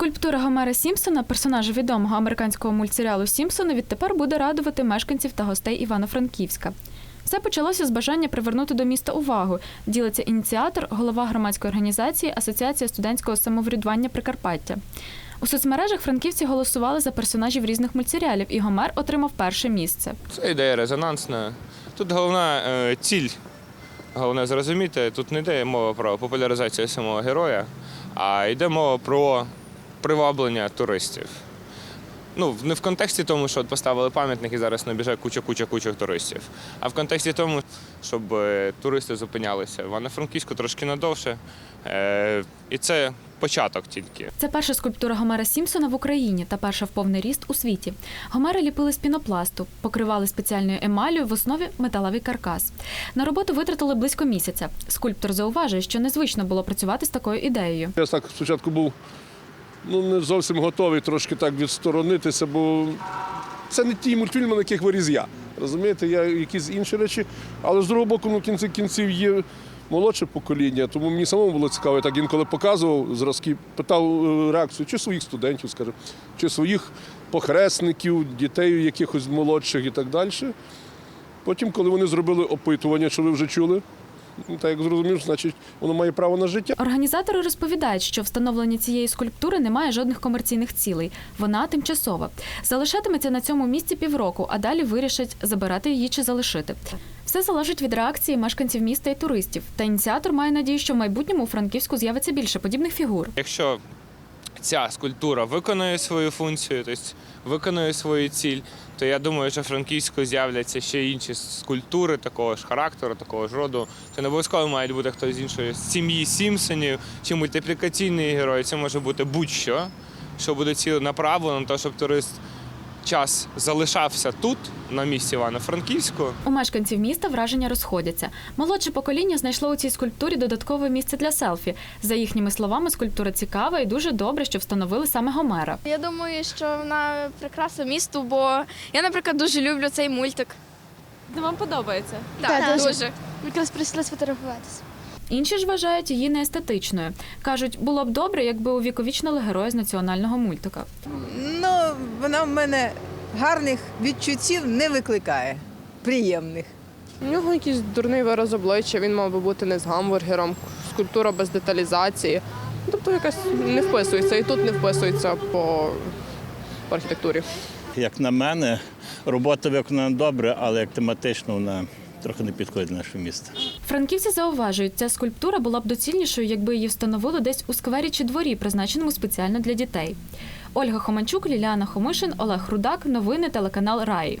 Скульптура Гомера Сімпсона, персонажа відомого американського мультсеріалу Сімпсони, відтепер буде радувати мешканців та гостей Івано-Франківська. Все почалося з бажання привернути до міста увагу. Ділиться ініціатор, голова громадської організації Асоціація студентського самоврядування Прикарпаття. У соцмережах франківці голосували за персонажів різних мультсеріалів, і Гомер отримав перше місце. Це ідея резонансна. Тут головна е, ціль, головне зрозуміти, тут не йде мова про популяризацію самого героя, а йде мова про приваблення туристів. Ну, не в контексті тому, що от поставили пам'ятник і зараз набіжає куча-куча-куча туристів, а в контексті тому, щоб е, туристи зупинялися в Івано-Франківську трошки надовше. Е, і це початок тільки. Це перша скульптура Гомера Сімпсона в Україні та перша в повний ріст у світі. Гомера ліпили з пінопласту, покривали спеціальною емаллю в основі металевий каркас. На роботу витратили близько місяця. Скульптор зауважує, що незвично було працювати з такою ідеєю. Я так спочатку був ну, не зовсім готовий трошки так відсторонитися, бо це не ті мультфільми, на яких виріз я. Розумієте, я якісь інші речі. Але з другого боку, ну, в кінці кінців є молодше покоління, тому мені самому було цікаво. Я так інколи показував зразки, питав е, реакцію чи своїх студентів, скажімо, чи своїх похресників, дітей якихось молодших і так далі. Потім, коли вони зробили опитування, що ви вже чули, так як зрозумів, значить воно має право на життя. Організатори розповідають, що встановлення цієї скульптури не має жодних комерційних цілей. Вона тимчасова. Залишатиметься на цьому місці півроку, а далі вирішать забирати її чи залишити. Все залежить від реакції мешканців міста і туристів. Та ініціатор має надію, що в майбутньому у Франківську з'явиться більше подібних фігур. Якщо ця скульптура виконує свою функцію, тобто виконує свою ціль, то я думаю, що Франківську з'являться ще інші скульптури такого ж характеру, такого ж роду. Це не обов'язково має бути хтось з іншої сім'ї Сімпсонів чи мультиплікаційний герой. Це може бути будь-що, що буде ціленаправлено на те, щоб турист час залишався тут, на місці Івано-Франківську. У мешканців міста враження розходяться. Молодше покоління знайшло у цій скульптурі додаткове місце для селфі. За їхніми словами, скульптура цікава і дуже добре, що встановили саме Гомера. Я думаю, що вона прикраса місту, бо я, наприклад, дуже люблю цей мультик. Ну, вам подобається? Так, Так, дуже. Ми якраз прийшли сфотографуватися. Інші ж вважають її неестетичною. Кажуть, було б добре, якби увіковічнили героя з національного мультика. Вона в мене гарних відчуттів не викликає. Приємних. У нього якийсь дурний вираз обличчя, він мав би бути не з гамбургером, скульптура без деталізації. Тобто якась не вписується, і тут не вписується по, по архітектурі. Як на мене, робота виконана добре, але як тематично вона трохи не підходить наше місто. Франківці зауважують, ця скульптура була б доцільнішою, якби її встановили десь у сквері чи дворі, призначеному спеціально для дітей. Ольга Хоманчук, Ліліана Хомишин, Олег Рудак. Новини телеканал Раї.